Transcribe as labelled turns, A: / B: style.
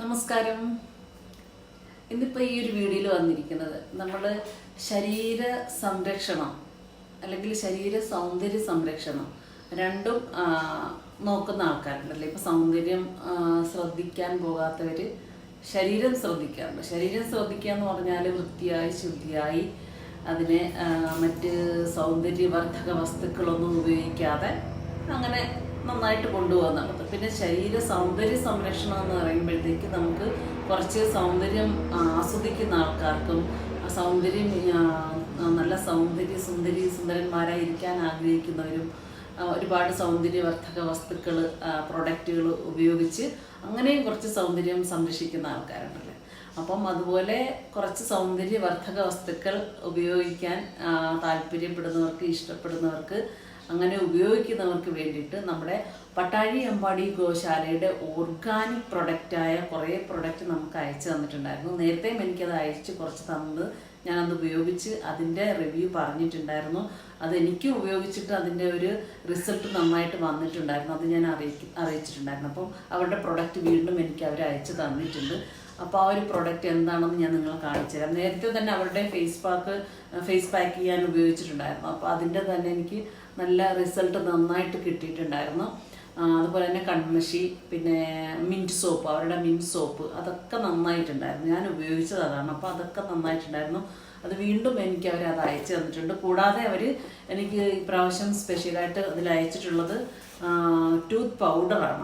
A: നമസ്കാരം. ഇന്നിപ്പോൾ ഈ ഒരു വീഡിയോയിൽ വന്നിരിക്കുന്നത് നമ്മൾ ശരീര സംരക്ഷണം അല്ലെങ്കിൽ ശരീര സൗന്ദര്യ സംരക്ഷണം രണ്ടും നോക്കുന്ന ആൾക്കാരുണ്ടല്ലേ? ഇപ്പം സൗന്ദര്യം ശ്രദ്ധിക്കാൻ പോകാത്തവർ ശരീരം ശ്രദ്ധിക്കാറുണ്ട് ശരീരം ശ്രദ്ധിക്കുക എന്ന് പറഞ്ഞാൽ വൃത്തിയായി ശുദ്ധിയായി അതിനെ മറ്റ് സൗന്ദര്യവർദ്ധക വസ്തുക്കളൊന്നും ഉപയോഗിക്കാതെ അങ്ങനെ നന്നായിട്ട് കൊണ്ടുപോകാൻ നടത്തും. പിന്നെ ശരീര സൗന്ദര്യ സംരക്ഷണം എന്ന് പറയുമ്പോഴത്തേക്ക് നമുക്ക് കുറച്ച് സൗന്ദര്യം ആസ്വദിക്കുന്ന ആൾക്കാർക്കും സൗന്ദര്യം നല്ല സൗന്ദര്യ സുന്ദരി സുന്ദരന്മാരായിരിക്കാൻ ആഗ്രഹിക്കുന്നവരും ഒരുപാട് സൗന്ദര്യവർദ്ധക വസ്തുക്കൾ പ്രൊഡക്റ്റുകൾ ഉപയോഗിച്ച് അങ്ങനെയും കുറച്ച് സൗന്ദര്യം സംരക്ഷിക്കുന്ന ആൾക്കാരുണ്ടല്ലേ? അപ്പം അതുപോലെ കുറച്ച് സൗന്ദര്യവർദ്ധക വസ്തുക്കൾ ഉപയോഗിക്കാൻ താല്പര്യപ്പെടുന്നവർക്ക് ഇഷ്ടപ്പെടുന്നവർക്ക് അങ്ങനെ ഉപയോഗിക്കുന്നവർക്ക് വേണ്ടിയിട്ട് നമ്മുടെ പട്ടാഴി അമ്പാടി ഗോശാലയുടെ ഓർഗാനിക് പ്രൊഡക്റ്റായ കുറേ പ്രൊഡക്റ്റ് നമുക്ക് അയച്ചു തന്നിട്ടുണ്ടായിരുന്നു. നേരത്തെയും എനിക്കത് അയച്ച് കുറച്ച് തന്നത് ഞാനത് ഉപയോഗിച്ച് അതിന്റെ റിവ്യൂ പറഞ്ഞിട്ടുണ്ടായിരുന്നു. അത് എനിക്ക് ഉപയോഗിച്ചിട്ട് അതിന്റെ ഒരു റിസൾട്ട് നന്നായിട്ട് വന്നിട്ടുണ്ടായിരുന്നു. അത് ഞാൻ അറിയിക്കും അറിയിച്ചിട്ടുണ്ടായിരുന്നു. അപ്പം അവരുടെ പ്രൊഡക്റ്റ് വീണ്ടും എനിക്ക് അവർ അയച്ചു തന്നിട്ടുണ്ട്. അപ്പോൾ ആ ഒരു പ്രൊഡക്റ്റ് എന്താണെന്ന് ഞാൻ നിങ്ങളെ കാണിച്ചു തരാം. നേരത്തെ തന്നെ അവരുടെ ഫേസ് പാക്ക് ഫേസ് പാക്ക് ചെയ്യാൻ ഉപയോഗിച്ചിട്ടുണ്ടായിരുന്നു. അപ്പോൾ അതിന്റെ തന്നെ എനിക്ക് നല്ല റിസൾട്ട് നന്നായിട്ട് കിട്ടിയിട്ടുണ്ടായിരുന്നു. അതുപോലെ തന്നെ കൺമഷി പിന്നെ മിന്റ് സോപ്പ് അവരുടെ മിന്റ് സോപ്പ് അതൊക്കെ നന്നായിട്ടുണ്ടായിരുന്നു. ഞാൻ ഉപയോഗിച്ചത് അതാണ്. അപ്പോൾ അതൊക്കെ നന്നായിട്ടുണ്ടായിരുന്നു. അത് വീണ്ടും എനിക്ക് അവർ അത് അയച്ചു തന്നിട്ടുണ്ട്. കൂടാതെ അവർ എനിക്ക് ഇപ്രാവശ്യം സ്പെഷ്യലായിട്ട് അതിൽ അയച്ചിട്ടുള്ളത് ടൂത്ത് പൗഡറാണ്